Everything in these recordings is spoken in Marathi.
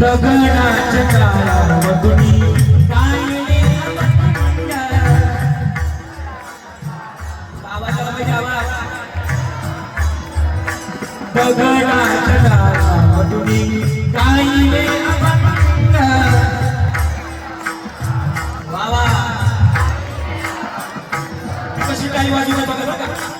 गगनाच्या काळामधुनी गगनाच्या काळामधुनी कायले बाबा कशी काही बाजूला बघा बघा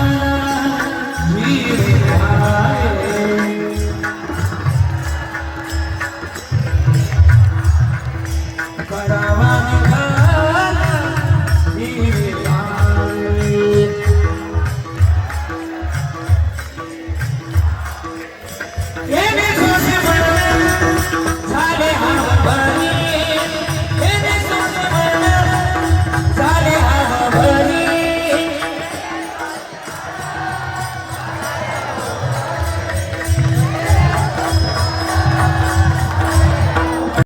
Yeah.